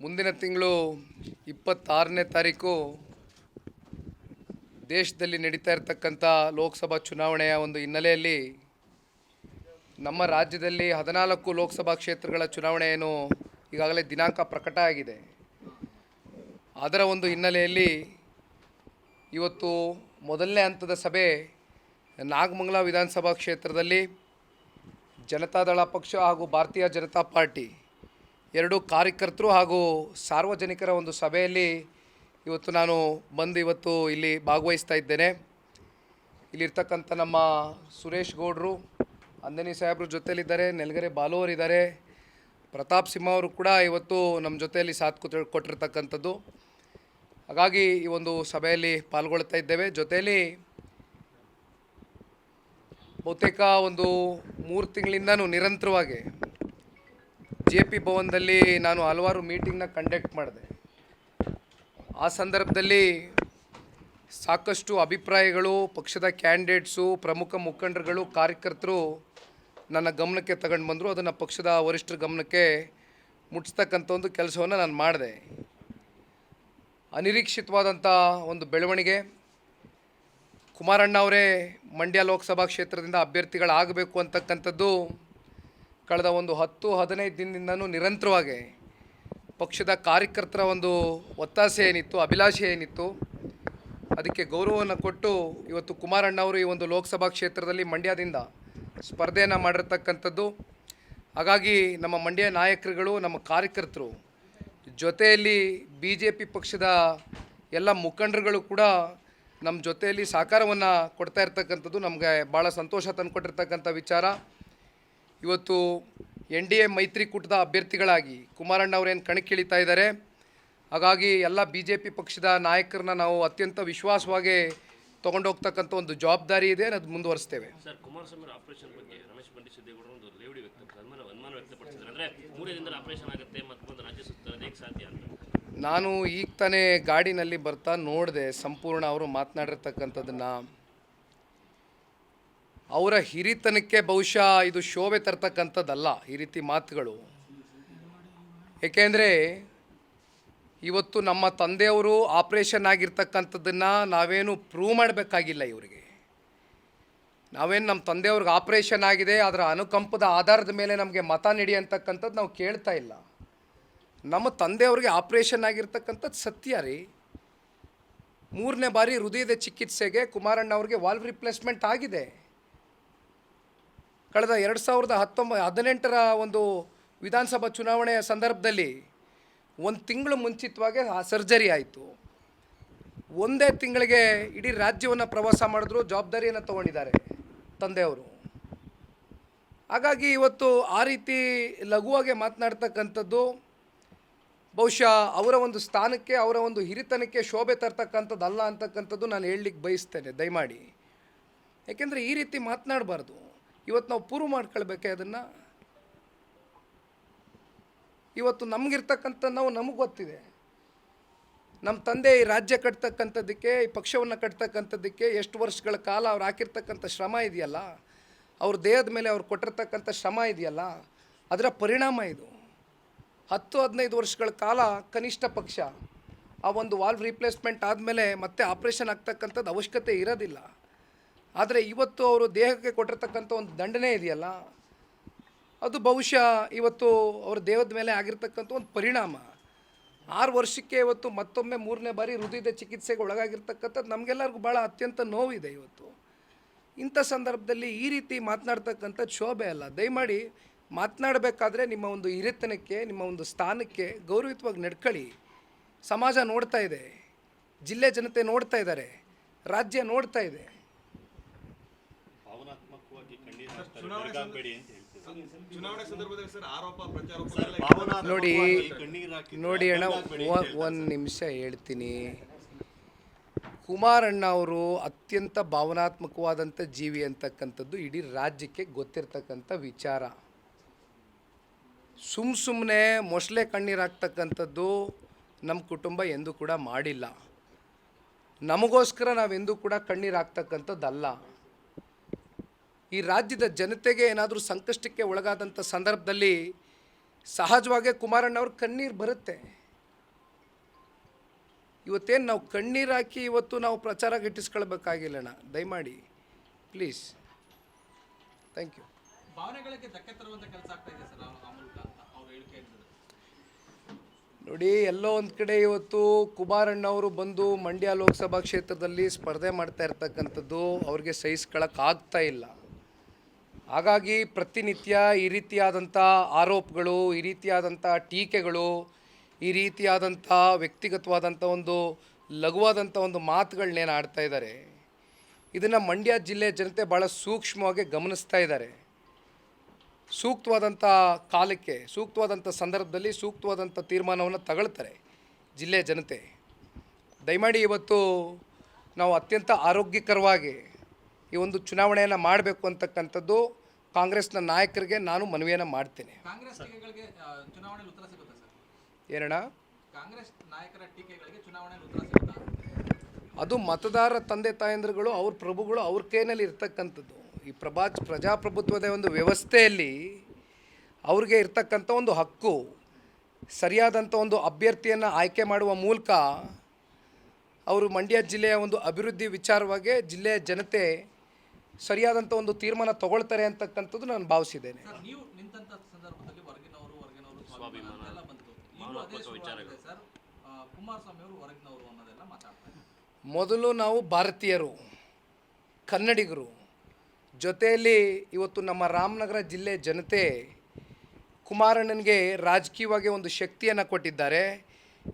ಮುಂದಿನ ತಿಂಗಳು ಇಪ್ಪತ್ತಾರನೇ ತಾರೀಕು ದೇಶದಲ್ಲಿ ನಡೀತಾ ಇರತಕ್ಕಂಥ ಲೋಕಸಭಾ ಚುನಾವಣೆಯ ಒಂದು ಹಿನ್ನೆಲೆಯಲ್ಲಿ ನಮ್ಮ ರಾಜ್ಯದಲ್ಲಿ ಹದಿನಾಲ್ಕು ಲೋಕಸಭಾ ಕ್ಷೇತ್ರಗಳ ಚುನಾವಣೆಯನ್ನು ಈಗಾಗಲೇ ದಿನಾಂಕ ಪ್ರಕಟ ಆಗಿದೆ. ಅದರ ಒಂದು ಹಿನ್ನೆಲೆಯಲ್ಲಿ ಇವತ್ತು ಮೊದಲನೇ ಹಂತದ ಸಭೆ ನಾಗಮಂಗಲ ವಿಧಾನಸಭಾ ಕ್ಷೇತ್ರದಲ್ಲಿ ಜನತಾದಳ ಪಕ್ಷ ಹಾಗೂ ಭಾರತೀಯ ಜನತಾ ಪಾರ್ಟಿ ಎರಡು ಕಾರ್ಯಕರ್ತರು ಹಾಗೂ ಸಾರ್ವಜನಿಕರ ಒಂದು ಸಭೆಯಲ್ಲಿ ಇವತ್ತು ನಾನು ಬಂದು ಇವತ್ತು ಇಲ್ಲಿ ಭಾಗವಹಿಸ್ತಾ ಇದ್ದೇನೆ. ಇಲ್ಲಿರ್ತಕ್ಕಂಥ ನಮ್ಮ ಸುರೇಶ್ ಗೌಡ್ರು, ಅಂದನಿ ಸಾಹೇಬ್ರ ಜೊತೆಯಲ್ಲಿದ್ದಾರೆ, ನೆಲಗರೆ ಬಾಲು ಅವರಿದ್ದಾರೆ, ಪ್ರತಾಪ್ ಸಿಂಹ ಅವರು ಕೂಡ ಇವತ್ತು ನಮ್ಮ ಜೊತೆಯಲ್ಲಿ ಸಾಥ್ ಕೊಟ್ಟು ಕೊಟ್ಟಿರ್ತಕ್ಕಂಥದ್ದು. ಹಾಗಾಗಿ ಈ ಒಂದು ಸಭೆಯಲ್ಲಿ ಪಾಲ್ಗೊಳ್ತಾ ಇದ್ದೇವೆ. ಜೊತೆಯಲ್ಲಿ ಬಹುತೇಕ ಒಂದು ಮೂರು ತಿಂಗಳಿಂದನೂ ನಿರಂತರವಾಗಿ ಜೆ ಪಿ ಭವನದಲ್ಲಿ ನಾನು ಹಲವಾರು ಮೀಟಿಂಗ್ನ ಕಂಡಕ್ಟ್ ಮಾಡಿದೆ. ಆ ಸಂದರ್ಭದಲ್ಲಿ ಸಾಕಷ್ಟು ಅಭಿಪ್ರಾಯಗಳು, ಪಕ್ಷದ ಕ್ಯಾಂಡಿಡೇಟ್ಸು, ಪ್ರಮುಖ ಮುಖಂಡರುಗಳು, ಕಾರ್ಯಕರ್ತರು ನನ್ನ ಗಮನಕ್ಕೆ ತಗೊಂಡು ಬಂದರು. ಅದನ್ನು ಪಕ್ಷದ ವರಿಷ್ಠರ ಗಮನಕ್ಕೆ ಮುಟ್ಟಿಸ್ತಕ್ಕಂಥ ಒಂದು ಕೆಲಸವನ್ನು ನಾನು ಮಾಡಿದೆ. ಅನಿರೀಕ್ಷಿತವಾದಂಥ ಒಂದು ಬೆಳವಣಿಗೆ. ಕುಮಾರಣ್ಣ ಅವರೇ ಮಂಡ್ಯ ಲೋಕಸಭಾ ಕ್ಷೇತ್ರದಿಂದ ಅಭ್ಯರ್ಥಿಗಳಾಗಬೇಕು ಅಂತಕ್ಕಂಥದ್ದು ಕಳೆದ ಒಂದು ಹತ್ತು, ಹದಿನೈದು ದಿನದಿಂದನೂ ನಿರಂತರವಾಗಿ ಪಕ್ಷದ ಕಾರ್ಯಕರ್ತರ ಒಂದು ಒತ್ತಾಸೆ ಏನಿತ್ತು, ಅಭಿಲಾಷೆ ಏನಿತ್ತು, ಅದಕ್ಕೆ ಗೌರವವನ್ನು ಕೊಟ್ಟು ಇವತ್ತು ಕುಮಾರಣ್ಣ ಅವರು ಈ ಒಂದು ಲೋಕಸಭಾ ಕ್ಷೇತ್ರದಲ್ಲಿ ಮಂಡ್ಯದಿಂದ ಸ್ಪರ್ಧೆಯನ್ನು ಮಾಡಿರ್ತಕ್ಕಂಥದ್ದು. ಹಾಗಾಗಿ ನಮ್ಮ ಮಂಡ್ಯ ನಾಯಕರುಗಳು, ನಮ್ಮ ಕಾರ್ಯಕರ್ತರು, ಜೊತೆಯಲ್ಲಿ ಬಿ ಜೆ ಪಿ ಪಕ್ಷದ ಎಲ್ಲ ಮುಖಂಡರುಗಳು ಕೂಡ ನಮ್ಮ ಜೊತೆಯಲ್ಲಿ ಸಹಕಾರವನ್ನು ಕೊಡ್ತಾ ಇರ್ತಕ್ಕಂಥದ್ದು. ನಮಗೆ ಭಾಳ ಸಂತೋಷ ತಂದುಕೊಟ್ಟಿರ್ತಕ್ಕಂಥ ವಿಚಾರ. ಇವತ್ತು ಎನ್ ಡಿ ಎ ಮೈತ್ರಿಕೂಟದ ಅಭ್ಯರ್ಥಿಗಳಾಗಿ ಕುಮಾರಣ್ಣ ಅವರೇನು ಕಣಕ್ಕಿಳಿತಾ ಇದ್ದಾರೆ. ಹಾಗಾಗಿ ಎಲ್ಲ ಬಿ ಜೆ ಪಿ ಪಕ್ಷದ ನಾಯಕರನ್ನ ನಾವು ಅತ್ಯಂತ ವಿಶ್ವಾಸವಾಗಿ ತೊಗೊಂಡೋಗ್ತಕ್ಕಂಥ ಒಂದು ಜವಾಬ್ದಾರಿ ಇದೆ ಅದು ಮುಂದುವರಿಸ್ತೇವೆ ನಾನು ಈಗ ತಾನೇ ಗಾಡಿನಲ್ಲಿ ಬರ್ತಾ ನೋಡಿದೆ ಸಂಪೂರ್ಣ ಅವರು ಮಾತನಾಡಿರ್ತಕ್ಕಂಥದ್ದನ್ನು. ಅವರ ಹಿರಿತನಕ್ಕೆ ಬಹುಶಃ ಇದು ಶೋಭೆ ತರ್ತಕ್ಕಂಥದ್ದಲ್ಲ, ಈ ರೀತಿ ಮಾತುಗಳು. ಏಕೆಂದರೆ ಇವತ್ತು ನಮ್ಮ ತಂದೆಯವರು ಆಪ್ರೇಷನ್ ಆಗಿರ್ತಕ್ಕಂಥದ್ದನ್ನು ನಾವೇನು ಪ್ರೂವ್ ಮಾಡಬೇಕಾಗಿಲ್ಲ ಇವರಿಗೆ. ನಾವೇನು ನಮ್ಮ ತಂದೆಯವ್ರಿಗೆ ಆಪ್ರೇಷನ್ ಆಗಿದೆ, ಅದರ ಅನುಕಂಪದ ಆಧಾರದ ಮೇಲೆ ನಮಗೆ ಮತ ನೀಡಿ ಅಂತಕ್ಕಂಥದ್ದು ನಾವು ಕೇಳ್ತಾ ಇಲ್ಲ. ನಮ್ಮ ತಂದೆಯವ್ರಿಗೆ ಆಪ್ರೇಷನ್ ಆಗಿರ್ತಕ್ಕಂಥದ್ದು ಸತ್ಯ ರೀ. ಮೂರನೇ ಬಾರಿ ಹೃದಯದ ಚಿಕಿತ್ಸೆಗೆ ಕುಮಾರಣ್ಣ ಅವ್ರಿಗೆ ವಾಲ್ವ್ ರಿಪ್ಲೇಸ್ಮೆಂಟ್ ಆಗಿದೆ. ಕಳೆದ ಎರಡು ಸಾವಿರದ ಹತ್ತೊಂಬ ಹದಿನೆಂಟರ ಒಂದು ವಿಧಾನಸಭಾ ಚುನಾವಣೆಯ ಸಂದರ್ಭದಲ್ಲಿ ಒಂದು ತಿಂಗಳು ಮುಂಚಿತವಾಗಿ ಸರ್ಜರಿ ಆಯಿತು. ಒಂದೇ ತಿಂಗಳಿಗೆ ಇಡೀ ರಾಜ್ಯವನ್ನು ಪ್ರವಾಸ ಮಾಡಿದ್ರು, ಜವಾಬ್ದಾರಿಯನ್ನು ತಗೊಂಡಿದ್ದಾರೆ ತಂದೆಯವರು. ಹಾಗಾಗಿ ಇವತ್ತು ಆ ರೀತಿ ಲಘುವಾಗಿ ಮಾತನಾಡ್ತಕ್ಕಂಥದ್ದು, ಬಹುಶಃ ಅವರ ಒಂದು ಸ್ಥಾನಕ್ಕೆ, ಅವರ ಒಂದು ಹಿರಿತನಕ್ಕೆ ಶೋಭೆ ತರ್ತಕ್ಕಂಥದ್ದಲ್ಲ ಅಂತಕ್ಕಂಥದ್ದು ನಾನು ಹೇಳಲಿಕ್ಕೆ ಬಯಸ್ತೇನೆ, ದಯಮಾಡಿ. ಏಕೆಂದರೆ ಈ ರೀತಿ ಮಾತನಾಡಬಾರ್ದು. ಇವತ್ತು ನಾವು ಪ್ರೂವ್ ಮಾಡ್ಕೊಳ್ಬೇಕೆ ಅದನ್ನು ಇವತ್ತು ನಮಗಿರ್ತಕ್ಕಂಥ ನಾವು ನಮಗೆ ಗೊತ್ತಿದೆ. ನಮ್ಮ ತಂದೆ ಈ ರಾಜ್ಯ ಕಟ್ತಕ್ಕಂಥದ್ದಕ್ಕೆ, ಈ ಪಕ್ಷವನ್ನು ಕಟ್ತಕ್ಕಂಥದ್ದಕ್ಕೆ ಎಷ್ಟು ವರ್ಷಗಳ ಕಾಲ ಅವ್ರು ಹಾಕಿರ್ತಕ್ಕಂಥ ಶ್ರಮ ಇದೆಯಲ್ಲ, ಅವ್ರ ದೇಹದ ಮೇಲೆ ಅವ್ರು ಕೊಟ್ಟಿರ್ತಕ್ಕಂಥ ಶ್ರಮ ಇದೆಯಲ್ಲ, ಅದರ ಪರಿಣಾಮ ಇದು. ಹತ್ತು, ಹದಿನೈದು ವರ್ಷಗಳ ಕಾಲ ಕನಿಷ್ಠ ಪಕ್ಷ ಆ ಒಂದು ವಾಲ್ವ್ ರಿಪ್ಲೇಸ್ಮೆಂಟ್ ಆದಮೇಲೆ ಮತ್ತೆ ಆಪ್ರೇಷನ್ ಆಗ್ತಕ್ಕಂಥದ್ದು ಅವಶ್ಯಕತೆ ಇರೋದಿಲ್ಲ. ಆದರೆ ಇವತ್ತು ಅವರು ದೇಹಕ್ಕೆ ಕೊಟ್ಟಿರ್ತಕ್ಕಂಥ ಒಂದು ದಂಡನೆ ಇದೆಯಲ್ಲ, ಅದು ಬಹುಶಃ ಇವತ್ತು ಅವ್ರ ದೇಹದ ಮೇಲೆ ಆಗಿರ್ತಕ್ಕಂಥ ಒಂದು ಪರಿಣಾಮ. ಆರು ವರ್ಷಕ್ಕೆ ಇವತ್ತು ಮತ್ತೊಮ್ಮೆ ಮೂರನೇ ಬಾರಿ ಹೃದಯದ ಚಿಕಿತ್ಸೆಗೆ ಒಳಗಾಗಿರ್ತಕ್ಕಂಥದ್ದು ನಮಗೆಲ್ಲರಿಗೂ ಭಾಳ ಅತ್ಯಂತ ನೋವಿದೆ ಇವತ್ತು. ಇಂಥ ಸಂದರ್ಭದಲ್ಲಿ ಈ ರೀತಿ ಮಾತನಾಡ್ತಕ್ಕಂಥದ್ದು ಶೋಭೆ ಅಲ್ಲ. ದಯಮಾಡಿ ಮಾತನಾಡಬೇಕಾದ್ರೆ ನಿಮ್ಮ ಒಂದು ಹಿರಿತನಕ್ಕೆ, ನಿಮ್ಮ ಒಂದು ಸ್ಥಾನಕ್ಕೆ ಗೌರವಿತವಾಗಿ ನಡ್ಕೊಳ್ಳಿ ಸಮಾಜ ನೋಡ್ತಾ ಇದೆ, ಜಿಲ್ಲೆ ಜನತೆ ನೋಡ್ತಾ ಇದ್ದಾರೆ, ರಾಜ್ಯ ನೋಡ್ತಾ ಇದೆ. ನೋಡಿ ಕಣ್ಣೀರು ಹಾಕಿ ನೋಡಿ ಅಣ್ಣ ಒಂದು ನಿಮಿಷ ಹೇಳ್ತೀನಿ. ಕುಮಾರಣ್ಣ ಅವರು ಅತ್ಯಂತ ಭಾವನಾತ್ಮಕವಾದಂಥ ಜೀವಿ ಅಂತಕ್ಕಂಥದ್ದು ಇಡೀ ರಾಜ್ಯಕ್ಕೆ ಗೊತ್ತಿರ್ತಕ್ಕಂಥ ವಿಚಾರ. ಸುಮ್ ಸುಮ್ಮನೆ ಮೊಸಳೆ ಕಣ್ಣೀರು ಹಾಕ್ತಕ್ಕಂಥದ್ದು ನಮ್ಮ ಕುಟುಂಬ ಎಂದೂ ಕೂಡ ಮಾಡಿಲ್ಲ. ನಮಗೋಸ್ಕರ ನಾವೆಂದೂ ಕೂಡ ಕಣ್ಣೀರು ಹಾಕ್ತಕ್ಕಂಥದ್ದಲ್ಲ. ಈ ರಾಜ್ಯದ ಜನತೆಗೆ ಏನಾದರೂ ಸಂಕಷ್ಟಕ್ಕೆ ಒಳಗಾದಂಥ ಸಂದರ್ಭದಲ್ಲಿ ಸಹಜವಾಗೇ ಕುಮಾರಣ್ಣವ್ರ ಕಣ್ಣೀರು ಬರುತ್ತೆ. ಇವತ್ತೇನು ನಾವು ಕಣ್ಣೀರು ಹಾಕಿ ಇವತ್ತು ನಾವು ಪ್ರಚಾರ ಗಿಟ್ಟಿಸ್ಕೊಳ್ಬೇಕಾಗಿಲ್ಲಣ್ಣ ದಯಮಾಡಿ ಪ್ಲೀಸ್. Thank you. ನೋಡಿ ಎಲ್ಲೋ ಒಂದು ಕಡೆ ಇವತ್ತು ಕುಮಾರಣ್ಣವರು ಬಂದು ಮಂಡ್ಯ ಲೋಕಸಭಾ ಕ್ಷೇತ್ರದಲ್ಲಿ ಸ್ಪರ್ಧೆ ಮಾಡ್ತಾ ಇರ್ತಕ್ಕಂಥದ್ದು ಅವ್ರಿಗೆ ಸಹಿಸ್ಕೊಳಕ್ಕಾಗ್ತಾ ಇಲ್ಲ. ಹಾಗಾಗಿ ಪ್ರತಿನಿತ್ಯ ಈ ರೀತಿಯಾದಂಥ ಆರೋಪಗಳು, ಈ ರೀತಿಯಾದಂಥ ಟೀಕೆಗಳು, ಈ ರೀತಿಯಾದಂಥ ವ್ಯಕ್ತಿಗತವಾದಂಥ ಒಂದು ಲಘುವಾದಂಥ ಒಂದು ಮಾತುಗಳನ್ನೇನು ಆಡ್ತಾ ಇದ್ದಾರೆ. ಇದನ್ನು ಮಂಡ್ಯ ಜಿಲ್ಲೆ ಜನತೆ ಭಾಳ ಸೂಕ್ಷ್ಮವಾಗಿ ಗಮನಿಸ್ತಾ ಇದ್ದಾರೆ. ಸೂಕ್ತವಾದಂಥ ಕಾಲಕ್ಕೆ, ಸೂಕ್ತವಾದಂಥ ಸಂದರ್ಭದಲ್ಲಿ ಸೂಕ್ತವಾದಂಥ ತೀರ್ಮಾನವನ್ನು ತಗೊಳ್ತಾರೆ ಜಿಲ್ಲೆಯ ಜನತೆ. ದಯಮಾಡಿ ಇವತ್ತು ನಾವು ಅತ್ಯಂತ ಆರೋಗ್ಯಕರವಾಗಿ ಈ ಒಂದು ಚುನಾವಣೆಯನ್ನು ಮಾಡಬೇಕು ಅಂತಕ್ಕಂಥದ್ದು ಕಾಂಗ್ರೆಸ್ನ ನಾಯಕರಿಗೆ ನಾನು ಮನವಿಯನ್ನು ಮಾಡ್ತೇನೆ. ಏನಣ್ಣ? ಅದು ಮತದಾರ ತಂದೆ ತಾಯಂದ್ರುಗಳು ಅವ್ರ ಪ್ರಭುಗಳು ಅವ್ರ ಕೈನಲ್ಲಿ ಇರ್ತಕ್ಕಂಥದ್ದು. ಈ ಪ್ರಭಾ ಪ್ರಜಾಪ್ರಭುತ್ವದ ಒಂದು ವ್ಯವಸ್ಥೆಯಲ್ಲಿ ಅವ್ರಿಗೆ ಇರ್ತಕ್ಕಂಥ ಒಂದು ಹಕ್ಕು ಸರಿಯಾದಂಥ ಒಂದು ಅಭ್ಯರ್ಥಿಯನ್ನು ಆಯ್ಕೆ ಮಾಡುವ ಮೂಲಕ ಅವರು ಮಂಡ್ಯ ಜಿಲ್ಲೆಯ ಒಂದು ಅಭಿವೃದ್ಧಿ ವಿಚಾರವಾಗಿ ಜಿಲ್ಲೆಯ ಜನತೆ ಸರಿಯಾದಂಥ ಒಂದು ತೀರ್ಮಾನ ತಗೊಳ್ತಾರೆ ಅಂತಕ್ಕಂಥದ್ದು ನಾನು ಭಾವಿಸಿದ್ದೇನೆ. ಸರ್ ನೀವು ನಿಂತಹ ಸಂದರ್ಭದಲ್ಲಿ ಹೊರಗಿನವರು ಹೊರಗಿನವರು ಸ್ವಾಭಿಮಾನ. ಎಲ್ಲ ಬಂತು. ಈಗಲೂ ಅದೇ ಶುರುವಾಗಿದೆ ಸರ್. ಆ, ಕುಮಾರಸ್ವಾಮಿ ಅವರು ಹೊರಗಿನವರು ಅನ್ನೋದೆಲ್ಲ ಮಾತಾಡ್ತಾರೆ ಮೊದಲು ನಾವು ಭಾರತೀಯರು ಕನ್ನಡಿಗರು. ಜೊತೆಯಲ್ಲಿ ಇವತ್ತು ನಮ್ಮ ರಾಮನಗರ ಜಿಲ್ಲೆ ಜನತೆ ಕುಮಾರಣ್ಣನಿಗೆ ರಾಜಕೀಯವಾಗಿ ಒಂದು ಶಕ್ತಿಯನ್ನು ಕೊಟ್ಟಿದ್ದಾರೆ.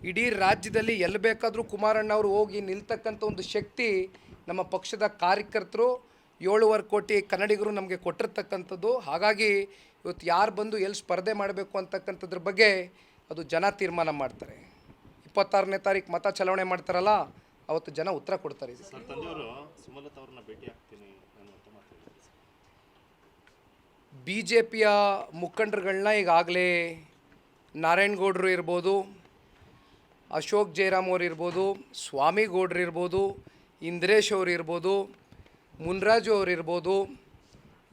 ಇಡೀ ರಾಜ್ಯದಲ್ಲಿ ಎಲ್ಲಿ ಬೇಕಾದರೂ ಕುಮಾರಣ್ಣ ಅವರು ಹೋಗಿ ನಿಲ್ತಕ್ಕಂಥ ಒಂದು ಶಕ್ತಿ ನಮ್ಮ ಪಕ್ಷದ ಕಾರ್ಯಕರ್ತರು ಏಳುವರೆ ಕೋಟಿ ಕನ್ನಡಿಗರು ನಮಗೆ ಕೊಟ್ಟಿರ್ತಕ್ಕಂಥದ್ದು. ಹಾಗಾಗಿ ಇವತ್ತು ಯಾರು ಬಂದು ಎಲ್ಲಿ ಸ್ಪರ್ಧೆ ಮಾಡಬೇಕು ಅಂತಕ್ಕಂಥದ್ರ ಬಗ್ಗೆ ಅದು ಜನ ತೀರ್ಮಾನ ಮಾಡ್ತಾರೆ. ಇಪ್ಪತ್ತಾರನೇ ತಾರೀಕು ಮತ ಚಲಾವಣೆ ಮಾಡ್ತಾರಲ್ಲ ಅವತ್ತು ಜನ ಉತ್ತರ ಕೊಡ್ತಾರೆ ಬಿ ಜೆ ಪಿಯ ಮುಖಂಡರುಗಳನ್ನ ಈಗಾಗಲೇ ನಾರಾಯಣಗೌಡರು ಇರ್ಬೋದು ಅಶೋಕ್ ಜಯರಾಮ್ ಅವ್ರು ಇರ್ಬೋದು ಸ್ವಾಮಿಗೌಡ್ರು ಇರ್ಬೋದು ಇಂದ್ರೇಶ್ ಅವರು ಇರ್ಬೋದು ಮುನ್ರಾಜು ಅವರಿರ್ಬೋದು,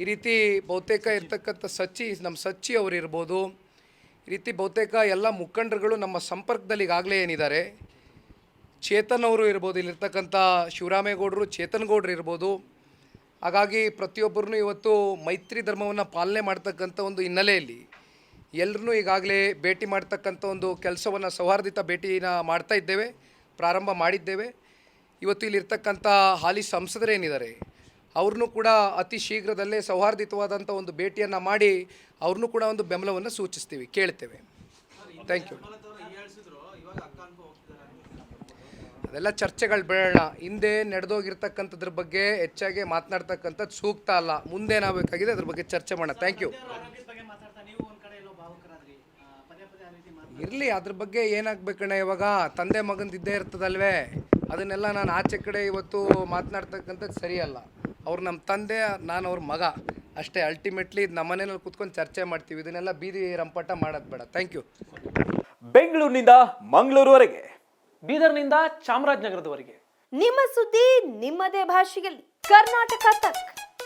ಈ ರೀತಿ ಬಹುತೇಕ ಇರ್ತಕ್ಕಂಥ ಸಚ್ಚಿ, ನಮ್ಮ ಸಚ್ಚಿ ಅವರಿರ್ಬೋದು, ಈ ರೀತಿ ಬಹುತೇಕ ಎಲ್ಲ ಮುಖಂಡರುಗಳು ನಮ್ಮ ಸಂಪರ್ಕದಲ್ಲಿ ಈಗಾಗಲೇ ಏನಿದ್ದಾರೆ. ಚೇತನ್ ಅವರು ಇರ್ಬೋದು, ಇಲ್ಲಿರ್ತಕ್ಕಂಥ ಶಿವರಾಮೇಗೌಡರು, ಚೇತನ್ ಗೌಡ್ರು ಇರ್ಬೋದು. ಹಾಗಾಗಿ ಪ್ರತಿಯೊಬ್ಬರೂ ಇವತ್ತು ಮೈತ್ರಿ ಧರ್ಮವನ್ನು ಪಾಲನೆ ಮಾಡ್ತಕ್ಕಂಥ ಒಂದು ಹಿನ್ನೆಲೆಯಲ್ಲಿ ಎಲ್ಲರನ್ನೂ ಈಗಾಗಲೇ ಭೇಟಿ ಮಾಡ್ತಕ್ಕಂಥ ಒಂದು ಕೆಲಸವನ್ನು, ಸೌಹಾರ್ದಿತ ಭೇಟಿನ ಮಾಡ್ತಾ ಇದ್ದೇವೆ, ಪ್ರಾರಂಭ ಮಾಡಿದ್ದೇವೆ. ಇವತ್ತು ಇಲ್ಲಿರ್ತಕ್ಕಂಥ ಹಾಲಿ ಸಂಸದರೇನಿದ್ದಾರೆ ಅವ್ರನ್ನೂ ಕೂಡ ಅತಿ ಶೀಘ್ರದಲ್ಲೇ ಸೌಹಾರ್ದಿತವಾದಂಥ ಒಂದು ಭೇಟಿಯನ್ನು ಮಾಡಿ ಅವ್ರನ್ನೂ ಕೂಡ ಒಂದು ಬೆಂಬಲವನ್ನು ಸೂಚಿಸ್ತೀವಿ, ಕೇಳ್ತೇವೆ. ಥ್ಯಾಂಕ್ ಯು ಅದೆಲ್ಲ ಚರ್ಚೆಗಳು ಬೇಡ. ಹಿಂದೆ ನಡೆದೋಗಿರ್ತಕ್ಕಂಥದ್ರ ಬಗ್ಗೆ ಹೆಚ್ಚಾಗಿ ಮಾತನಾಡ್ತಕ್ಕಂಥದ್ದು ಸೂಕ್ತ ಅಲ್ಲ. ಮುಂದೆ ಏನಾಗಬೇಕಾಗಿದೆ ಅದ್ರ ಬಗ್ಗೆ ಚರ್ಚೆ ಮಾಡೋಣ. ಥ್ಯಾಂಕ್ ಯು ನೀವು ಇರಲಿ, ಅದ್ರ ಬಗ್ಗೆ ಏನಾಗಬೇಕಣ್ಣ ಇವಾಗ? ತಂದೆ ಮಗಂದು ಇದ್ದೇ ಇರ್ತದಲ್ವೇ? ಅದನ್ನೆಲ್ಲ ನಾನು ಆಚೆ ಕಡೆ ಇವತ್ತು ಮಾತನಾಡ್ತಕ್ಕಂಥದ್ದು ಸರಿಯಲ್ಲ. ಅವ್ರು ನಮ್ಮ ತಂದೆ ನಾನು ಅವ್ರ ಮಗ. ಅಷ್ಟೇ ಅಲ್ಟಿಮೇಟ್ಲಿ ನಮ್ಮ ಮನೇಲಿ ಕುತ್ಕೊಂಡು ಚರ್ಚೆ ಮಾಡ್ತೀವಿ. ಇದನ್ನೆಲ್ಲ ಬೀದಿ ರಂಪಾಟ ಮಾಡೋದು ಬೇಡ. ಥ್ಯಾಂಕ್ ಯು ಬೆಂಗಳೂರಿನಿಂದ ಮಂಗಳೂರುವರೆಗೆ. ಬೀದರ್ನಿಂದ ಚಾಮರಾಜನಗರದವರೆಗೆ. ನಿಮ್ಮ ಸುದ್ದಿ ನಿಮ್ಮದೇ ಭಾಷೆಯಲ್ಲಿ. ಕರ್ನಾಟಕ ತಕ್.